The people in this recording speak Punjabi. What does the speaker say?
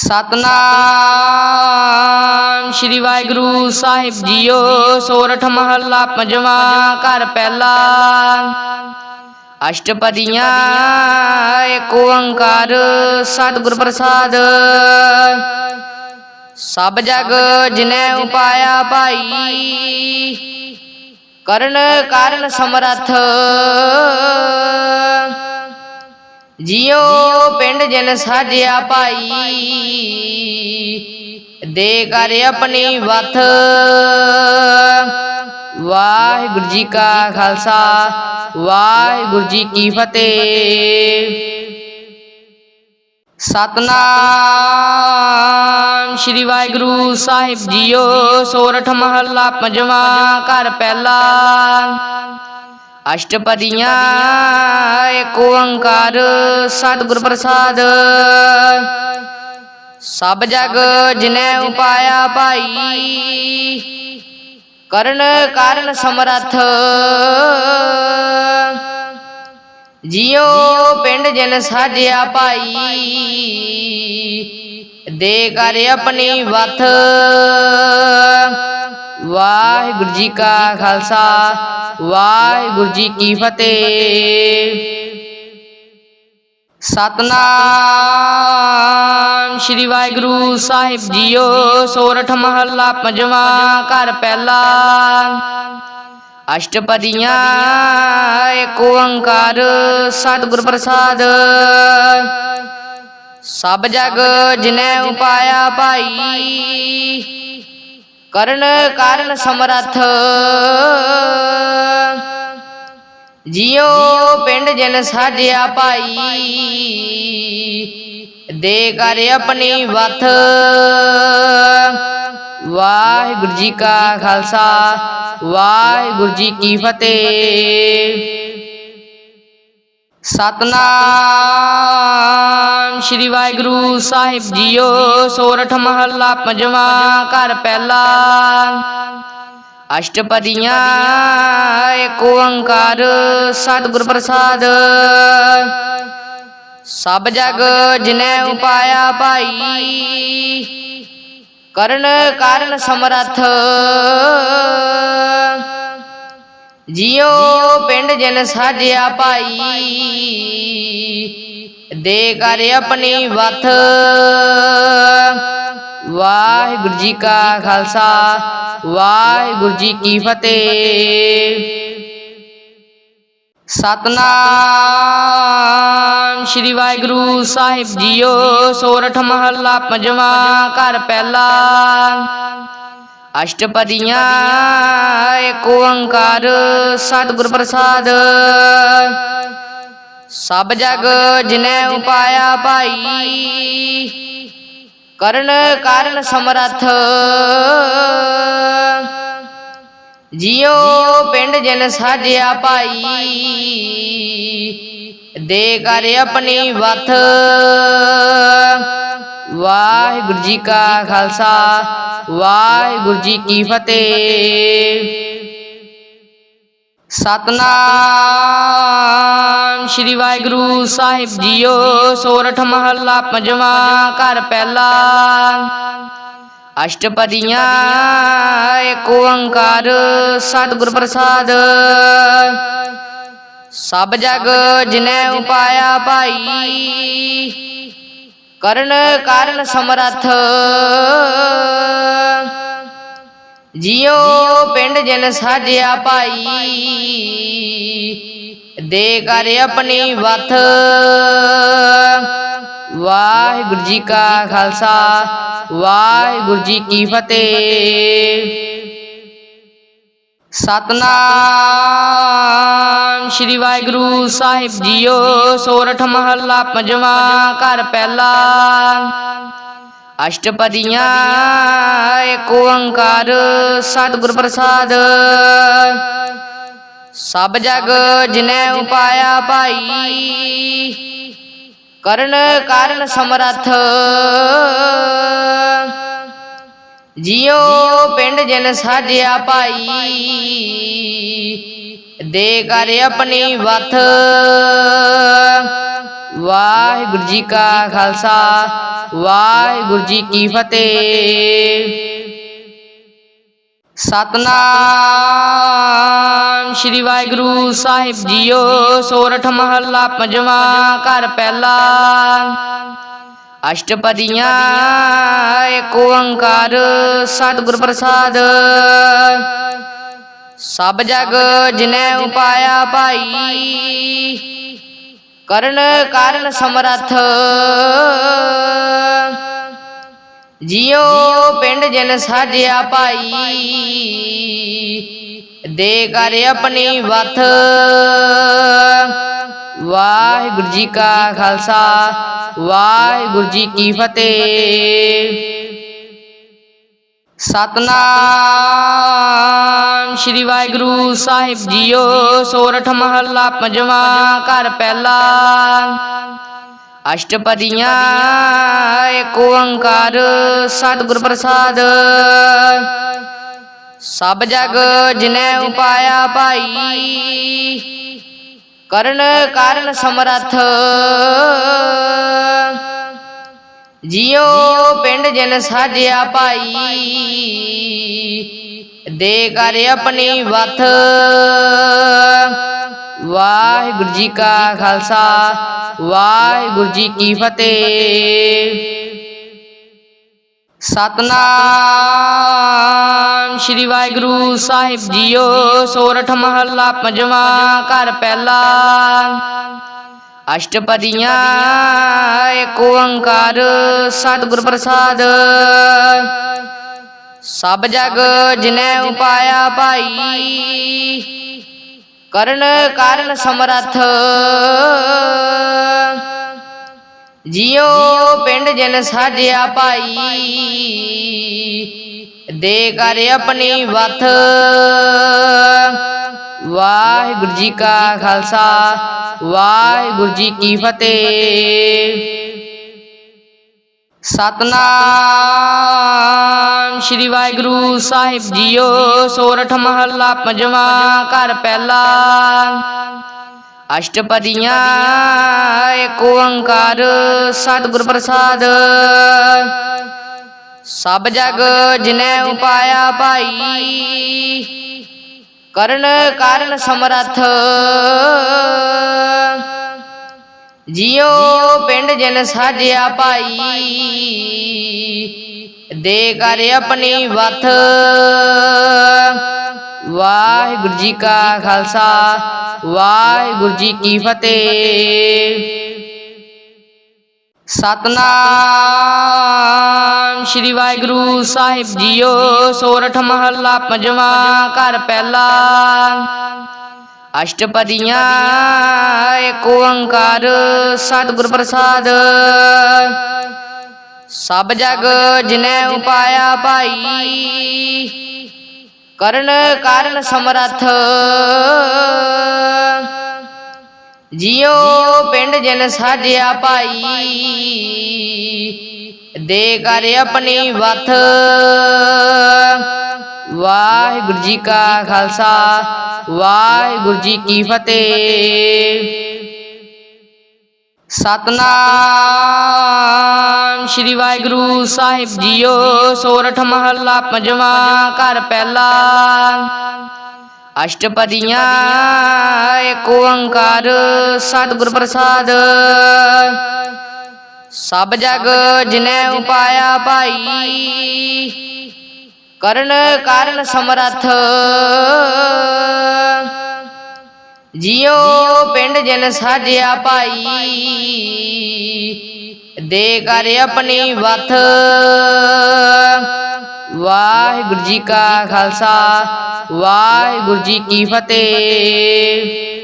ਸਤਨਾਮ। ਸ਼੍ਰੀ ਵਾਹਿਗੁਰੂ ਸਾਹਿਬ ਜੀਓ, ਸੋਰਠ ਮਹੱਲਾ ਪੰਜਵਾਂ ਘਰ ਪਹਿਲਾ। ਅਸ਼ਟਪਦੀਆਂ ਏਕ ਓੰਕਾਰ, ਸਤਿਗੁਰ ਪ੍ਰਸਾਦ। ਸਭ ਜਗ ਜਿਨੈ ਉਪਾਇਆ ਭਾਈ। ਕਰਨ ਕਾਰਨ ਸਮਰੱਥ। ਜਿਉ ਪਿੰਡ ਜਨ ਸਾਜਿਆ ਭਾਈ। ਦੇ ਕਰ ਆਪਣੀ ਵਥ ਵਾਹਿਗੁਰੂ ਜੀ ਕਾ ਖਾਲਸਾ। ਵਾਹਿਗੁਰੂ ਜੀ ਕੀ ਫਤਿਹ। ਸਤਨਾਮ ਸ਼੍ਰੀ ਵਾਹਿਗੁਰੂ ਸਾਹਿਬ ਜੀਓ। ਸੋਰਠ ਮਹੱਲਾ ਪੰਜਵਾਂ ਘਰ ਪਹਿਲਾ। ਅਸ਼ਟਪਦੀਆਂ ਏਕ ਓੰਕਾਰ ਸਤਿਗੁਰ ਪ੍ਰਸਾਦ। ਸਭ ਜਗ ਜਿਨੈ ਉਪਾਇਆ ਭਾਈ ਕਰਨ ਕਾਰਨ ਸਮਰੱਥ। ਜਿਉ ਪਿੰਡ ਜਨ ਸਾਜਿਆ ਭਾਈ ਦੇ ਕਰ ਆਪਣੀ ਵਥ ਵਾਹਿਗੁਰੂ ਜੀ ਕਾ ਖਾਲਸਾ, ਵਾਹਿਗੁਰੂ ਜੀ ਕੀ ਫਤਿਹ। ਸਤਨਾਮ ਸ਼੍ਰੀ ਵਾਹਿਗੁਰੂ ਸਾਹਿਬ ਜੀਓ, ਸੋਰਠ ਮਹੱਲਾ ਪੰਜਵਾਂ ਘਰ ਪਹਿਲਾ। ਅਸ਼ਟਪਦੀਆਂ ਏਕ ਓੰਕਾਰ ਸਤਿਗੁਰ ਪ੍ਰਸਾਦ। ਸਭ ਜਗ ਜਿਨੈ ਉਪਾਇਆ ਭਾਈ। ਕਰਨ ਕਾਰਨ ਸਮਰੱਥ। ਜਿਉ ਪਿੰਡ ਜਨ ਸਾਜਿਆ ਭਾਈ, ਦੇ ਕਰ ਆਪਣੀ ਵਥ ਵਾਹਿਗੁਰੂ ਜੀ ਕਾ ਖਾਲਸਾ, ਵਾਹਿਗੁਰੂ ਜੀ ਕੀ ਫਤਿਹ। ਸਤਨਾਮ। ਸ਼੍ਰੀ ਵਾਹਿਗੁਰੂ ਸਾਹਿਬ ਜੀਓ, ਸੋਰਠ ਮਹੱਲਾ ਪੰਜਵਾਂ ਘਰ ਪਹਿਲਾ। ਅਸ਼ਟਪਦੀਆਂ ਏਕ ਓੰਕਾਰ, ਸਤਿਗੁਰ ਪ੍ਰਸਾਦ। ਸਭ ਜਗ ਜਿਨੈ ਉਪਾਇਆ ਭਾਈ। ਕਰਨ ਕਾਰਨ ਸਮਰੱਥ। ਜਿਉ ਪਿੰਡ ਜਨ ਸਾਜਿਆ ਭਾਈ। ਦੇ ਕਰ ਆਪਣੀ ਵਥ ਵਾਹਿਗੁਰੂ ਜੀ ਕਾ ਖਾਲਸਾ। ਵਾਹਿਗੁਰੂ ਜੀ ਕੀ ਫਤਿਹ। ਸਤਨਾਮ ਸ਼੍ਰੀ ਵਾਹਿਗੁਰੂ ਸਾਹਿਬ ਜੀਓ। ਸੋਰਠ ਮਹੱਲਾ ਪੰਜਵਾਂ ਘਰ ਪਹਿਲਾ। ਅਸ਼ਟਪਦੀਆਂ ਏਕ ਓੰਕਾਰ, ਸਤਿਗੁਰ ਪ੍ਰਸਾਦ। ਸਭ ਜਗ ਜਿਨੈ ਉਪਾਇਆ ਭਾਈ, ਕਰਨ ਕਾਰਨ ਸਮਰੱਥ। ਜਿਉ ਪਿੰਡ ਜਨ ਸਾਜਿਆ ਭਾਈ, ਦੇ ਕਰ ਆਪਣੀ ਵਥ ਵਾਹਿਗੁਰੂ ਜੀ ਕਾ ਖਾਲਸਾ। ਵਾਹਿਗੁਰੂ ਜੀ ਕੀ ਫਤਿਹ। ਸਤਨਾਮ ਸ਼੍ਰੀ ਵਾਹਿਗੁਰੂ ਸਾਹਿਬ ਜੀਓ ਸੋਰਠ ਮਹੱਲਾ ਪੰਜਵਾਂ ਘਰ ਪਹਿਲਾ। ਅਸ਼ਟਪਦੀਆਂ ਏਕ ਓੰਕਾਰ ਸਤਿਗੁਰ ਪ੍ਰਸਾਦ। ਸਭ ਜਗ ਜਿਨੈ ਉਪਾਇਆ ਭਾਈ। ਕਰਨ ਕਾਰਨ ਸਮਰੱਥ। ਜਿਉ ਪਿੰਡ ਜਨ ਸਾਜਿਆ ਭਾਈ, ਦੇ ਕਰ ਆਪਣੀ ਵਥ ਵਾਹਿਗੁਰੂ ਜੀ ਕਾ ਖਾਲਸਾ, ਵਾਹਿਗੁਰੂ ਜੀ ਕੀ ਫਤਿਹ। ਸਤਨਾਮ। ਸ਼੍ਰੀ ਵਾਹਿਗੁਰੂ ਸਾਹਿਬ ਜੀਓ, ਸੋਰਠ ਮਹੱਲਾ ਪੰਜਵਾਂ ਘਰ ਪਹਿਲਾ। ਅਸ਼ਟਪਦੀਆਂ ਏਕ ਓੰਕਾਰ ਸਤਿਗੁਰ ਪ੍ਰਸਾਦ। ਸਭ ਜਗ ਜਿਨੈ ਉਪਾਇਆ ਭਾਈ। ਕਰਨ ਕਾਰਨ ਸਮਰੱਥ। ਜਿਉ ਪਿੰਡ ਜਨ ਸਾਜਿਆ ਭਾਈ। ਦੇ ਕਰ ਆਪਣੀ ਵਥ ਵਾਹਿਗੁਰੂ ਜੀ ਕਾ ਖਾਲਸਾ। ਵਾਹਿਗੁਰੂ ਜੀ ਕੀ ਫਤਿਹ। ਸਤਨਾਮ ਸ੍ਰੀ ਵਾਹਿਗੁਰੂ ਸਾਹਿਬ ਜੀਓ। ਸੋਰਠ ਮਹੱਲਾ ਪੰਜਵਾਂ ਘਰ ਪਹਿਲਾ। ਅਸ਼ਟਪਦੀਆਂ ਏਕ ਓੰਕਾਰ ਸਤਿਗੁਰ ਪ੍ਰਸਾਦ। ਸਭ ਜਗ ਜਿਨੈ ਉਪਾਇਆ ਭਾਈ ਕਰਨ ਕਾਰਨ ਸਮਰੱਥ। ਜਿਉ ਪਿੰਡ ਜਨ ਸਾਜਿਆ ਭਾਈ ਦੇ ਕਰ ਆਪਣੀ ਵਥ। ਵਾਹਿਗੁਰੂ ਜੀ ਕਾ ਖਾਲਸਾ, ਵਾਹਿਗੁਰੂ ਜੀ ਕੀ ਫਤਿਹ। ਸਤਨਾਮ ਸ੍ਰੀ ਵਾਹਿਗੁਰੂ ਸਾਹਿਬ ਜੀਓ, ਸੋਰਠ ਮਹੱਲਾ ਪੰਜਵਾਂ ਘਰ ਪਹਿਲਾ। ਅਸ਼ਟਪਦੀਆਂ ਏਕ ਓੰਕਾਰ, ਸਤਿਗੁਰ ਪ੍ਰਸਾਦ। ਸਭ ਜਗ ਜਿਨੈ ਉਪਾਇਆ ਭਾਈ। ਕਰਨ ਕਾਰਨ ਸਮਰੱਥ। ਜਿਉ ਪਿੰਡ ਜਨ ਸਾਜਿਆ ਭਾਈ, ਦੇ ਕਰ ਆਪਣੀ ਵਥ ਵਾਹਿਗੁਰੂ ਜੀ ਕਾ ਖਾਲਸਾ, ਵਾਹਿਗੁਰੂ ਜੀ ਕੀ ਫਤਿਹ। ਸਤਨਾਮ। ਸ੍ਰੀ ਵਾਹਿਗੁਰੂ ਸਾਹਿਬ ਜੀਓ, ਸੋਰਠ ਮਹੱਲਾ ਪੰਜਵਾਂ ਘਰ ਪਹਿਲਾ। ਅਸ਼ਟਪਦੀਆਂ ਏਕ ਓੰਕਾਰ, ਸਤਿਗੁਰ ਪ੍ਰਸਾਦ। ਸਭ ਜਗ ਜਿਨੈ ਉਪਾਇਆ ਭਾਈ। ਕਰਨ ਕਾਰਨ ਸਮਰੱਥ। ਜਿਉ ਪਿੰਡ ਜਨ ਸਾਜਿਆ ਭਾਈ। ਦੇ ਕਰ ਆਪਣੀ ਵਥ ਵਾਹਿਗੁਰੂ ਜੀ ਕਾ ਖਾਲਸਾ। ਵਾਹਿਗੁਰੂ ਜੀ ਕੀ ਫਤਿਹ। ਸਤਨਾਮ ਸ੍ਰੀ ਵਾਹਿਗੁਰੂ ਸਾਹਿਬ ਜੀਓ। ਸੋਰਠ ਮਹੱਲਾ ਪੰਜਵਾਂ ਘਰ ਪਹਿਲਾ। ਅਸ਼ਟਪਦੀਆਂ ਏਕ ਓੰਕਾਰ ਸਤਿਗੁਰ ਪ੍ਰਸਾਦ। ਸਭ ਜਗ ਜਿਨੈ ਉਪਾਇਆ ਭਾਈ। ਕਰਨ ਕਾਰਨ ਸਮਰੱਥ। ਜਿਉ ਪਿੰਡ ਜਨ ਸਾਜਿਆ ਭਾਈ। ਦੇ ਕਰ ਆਪਣੀ ਵਥ ਵਾਹਿਗੁਰੂ ਜੀ ਕਾ ਖਾਲਸਾ, ਵਾਹਿਗੁਰੂ ਜੀ ਕੀ ਫਤਿਹ। ਸਤਨਾਮ ਸ੍ਰੀ ਵਾਹਿਗੁਰੂ ਸਾਹਿਬ ਜੀਓ, ਸੋਰਠ ਮਹੱਲਾ ਪੰਜਵਾਂ ਘਰ ਪਹਿਲਾ। ਅਸ਼ਟਪਦੀਆਂ ਏਕ ਓੰਕਾਰ ਸਤਿਗੁਰ ਪ੍ਰਸਾਦ। ਸਭ ਜਗ ਜਿਨੈ ਉਪਾਇਆ ਭਾਈ। ਕਰਨ ਕਾਰਨ ਸਮਰੱਥ। ਜਿਉ ਪਿੰਡ ਜਨ ਸਾਜਿਆ ਭਾਈ, ਦੇ ਕਰ ਆਪਣੀ ਵਥ। ਵਾਹਿਗੁਰੂ ਜੀ ਕਾ ਖਾਲਸਾ, ਵਾਹਿਗੁਰੂ ਜੀ ਕੀ ਫਤਿਹ। ਸਤਨਾਮ। ਸ੍ਰੀ ਵਾਹਿਗੁਰੂ ਸਾਹਿਬ ਜੀਓ, ਸੋਰਠ ਮਹੱਲਾ ਪੰਜਵਾਂ ਘਰ ਪਹਿਲਾ। ਅਸ਼ਟਪਦੀਆਂ ਏਕ ਓੰਕਾਰ, ਸਤਿਗੁਰ ਪ੍ਰਸਾਦ। ਸਭ ਜਗ ਜਿਨੈ ਉਪਾਇਆ ਭਾਈ। ਕਰਨ ਕਾਰਨ ਸਮਰੱਥ। ਜਿਉ ਪਿੰਡ ਜਨ ਸਾਜਿਆ ਭਾਈ। ਦੇ ਕਰ ਆਪਣੀ ਵਥ ਵਾਹਿਗੁਰੂ ਜੀ ਕਾ ਖਾਲਸਾ। ਵਾਹਿਗੁਰੂ ਜੀ ਕੀ ਫਤਿਹ।